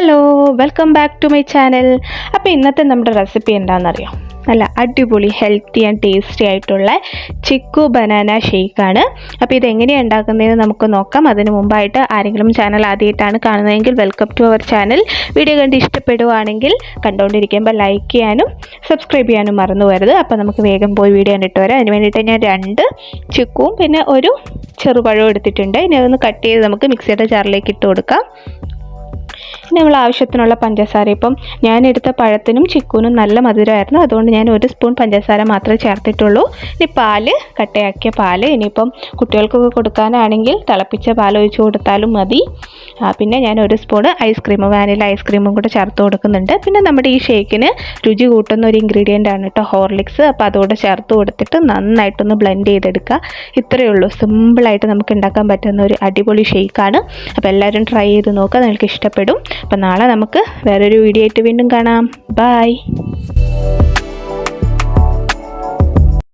Welcome back to my channel അപ്പോൾ ഇന്നത്തെ നമ്മുടെ റെസിപ്പി എന്താണെന്നറിയോ? നല്ല അടിപൊളി ഹെൽത്തി ആൻഡ് ടേസ്റ്റി ആയിട്ടുള്ള ചിക്കു ബനാന ഷേക്കാണ് അപ്പോൾ ഇതെങ്ങനെയാണ് ഉണ്ടാക്കുന്നതെന്ന് നമുക്ക് നോക്കാം. അതിന് മുമ്പായിട്ട് ആരെങ്കിലും ചാനൽ ആദ്യമായിട്ടാണ് കാണുന്നതെങ്കിൽ welcome to our channel video കണ്ട് ഇഷ്ടപ്പെടുവാണെങ്കിൽ കണ്ടുകൊണ്ടിരിക്കുമ്പോൾ ലൈക്ക് ചെയ്യാനും സബ്സ്ക്രൈബ് ചെയ്യാനും മറന്നു വരരുത് അപ്പോൾ നമുക്ക് വേഗം പോയി വീഡിയോ കണ്ടിട്ട് വരാം. അതിന് വേണ്ടിയിട്ട് ഞാൻ രണ്ട് ചിക്കുവും പിന്നെ ഒരു ചെറുപഴവും എടുത്തിട്ടുണ്ട്. ഇനി അതൊന്ന് കട്ട് ചെയ്ത് നമുക്ക് മിക്സിയുടെ ജാറിലേക്ക് ഇട്ട് കൊടുക്കാം. നമ്മൾ ആവശ്യത്തിനുള്ള പഞ്ചസാര. ഇപ്പം ഞാൻ എടുത്ത പഴത്തിനും ചിക്കൂനും നല്ല മധുരമായിരുന്നു. അതുകൊണ്ട് ഞാൻ ഒരു സ്പൂൺ പഞ്ചസാര മാത്രമേ ചേർത്തിട്ടുള്ളൂ. ഇനി പാൽ കട്ടയാക്കിയ പാൽ. ഇനിയിപ്പം കുട്ടികൾക്കൊക്കെ കൊടുക്കാനാണെങ്കിൽ തിളപ്പിച്ച പാൽ ഒഴിച്ച് കൊടുത്താലും മതി. പിന്നെ ഞാൻ ഒരു സ്പൂൺ ഐസ്ക്രീം വാനില ഐസ്ക്രീമും കൂടെ ചേർത്ത് കൊടുക്കുന്നുണ്ട്. പിന്നെ നമ്മുടെ ഈ ഷേക്കിന് രുചി കൂട്ടുന്ന ഒരു ഇൻഗ്രീഡിയന്റ് ആണ് കേട്ടോ ഹോർലിക്സ്. അപ്പോൾ അതുകൂടെ ചേർത്ത് കൊടുത്തിട്ട് നന്നായിട്ടൊന്ന് ബ്ലെൻഡ് ചെയ്തെടുക്കുക. ഇത്രയേ ഉള്ളൂ. സിമ്പിളായിട്ട് നമുക്ക് ഉണ്ടാക്കാൻ പറ്റുന്ന ഒരു അടിപൊളി ഷേക്കാണ്. അപ്പോൾ എല്ലാവരും ട്രൈ ചെയ്ത് നോക്കുക. നിങ്ങൾക്ക് ഇഷ്ടപ്പെടും. അപ്പോൾ നാളെ നമുക്ക് വേറൊരു വീഡിയോ ആയിട്ട് വീണ്ടും കാണാം. ബൈ